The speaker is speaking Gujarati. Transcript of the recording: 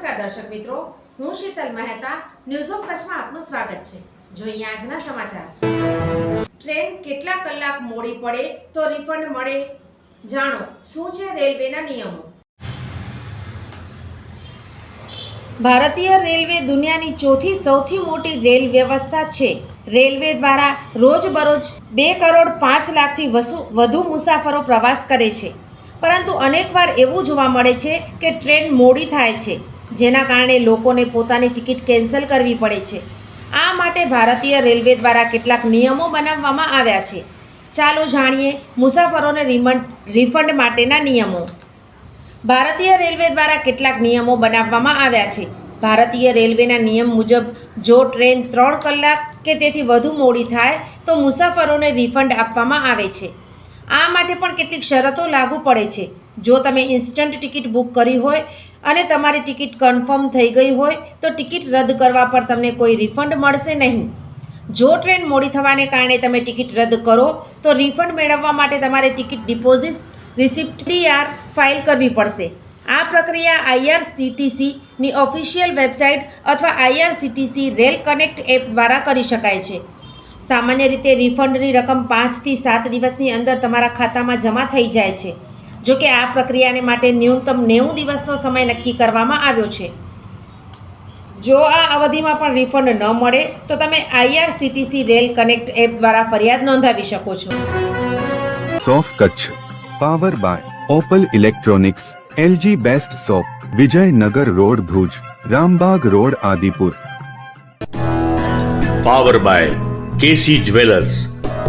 દર્શક મિત્રો, હું શીતલ મહેતા ન્યૂઝ ઓફ કચ્છમાં આપનું સ્વાગત છે. જોઈએ આજના સમાચાર. ટ્રેન કેટલા કલાક મોડી પડે તો રિફંડ મળે? જાણો, શું છે રેલવેના નિયમો? ભારતીય રેલવે દુનિયાની ચોથી સૌથી મોટી રેલ વ્યવસ્થા છે. રેલવે દ્વારા રોજબરોજ બે કરોડ પાંચ લાખથી વધુ મુસાફરો પ્રવાસ કરે છે. પરંતુ અનેકવાર એવું જોવા મળે છે કે ટ્રેન મોડી થાય છે. જેના કારણે લોકોને પોતાની ટિકિટ કેન્સલ કરવી પડે છે. આ માટે ભારતીય રેલવે દ્વારા કેટલાક નિયમો બનાવવામાં આવ્યા છે. ચાલો જાણીએ મુસાફરોને રિમંડ, રિફંડ માટેના નિયમો. ભારતીય રેલવે દ્વારા કેટલાક નિયમો બનાવવામાં આવ્યા છે. ભારતીય રેલવેના નિયમ મુજબ, જો ટ્રેન ત્રણ કલાક કે તેથી વધુ મોડી થાય, તો મુસાફરોને રિફંડ આપવામાં આવે છે. આ માટે પણ કેટલીક શરતો લાગુ પડે છે. જો તમે ઇન્સ્ટન્ટ ટિકિટ બુક કરી હોય અને તમારી ટિકિટ કન્ફર્મ થઈ ગઈ હોય, તો ટિકિટ રદ કરવા પર તમને કોઈ રિફંડ મળશે નહીં. જો ટ્રેન મોડી થવાને કારણે તમે ટિકિટ રદ કરો, તો રિફંડ મેળવવા માટે તમારે ticket deposit receipt DR file કરવી પડશે. આ પ્રક્રિયા આઈઆરસીટીસીની ઓફિશિયલ વેબસાઇટ અથવા આઈઆરસીટીસી રેલ કનેક્ટ એપ દ્વારા કરી શકાય છે. સામાન્ય રીતે રિફંડની રકમ પાંચથી સાત દિવસની અંદર તમારા ખાતામાં જમા થઈ જાય છે. જો કે આ પ્રક્રિયાને માટે ન્યૂનતમ નેવું દિવસનો સમય નક્કી કરવામાં આવ્યો છે. જો આ અવધિમાં પણ રિફંડ ન મળે તો તમે આઈઆરસીટીસી રેલ કનેક્ટ એપ દ્વારા ફરિયાદ નોંધાવી શકો છો. સોફ Kutch power by Opal electronics LG best shop Vijaynagar road Bhuj Rambagh road Adipur. Power by KC jewellers.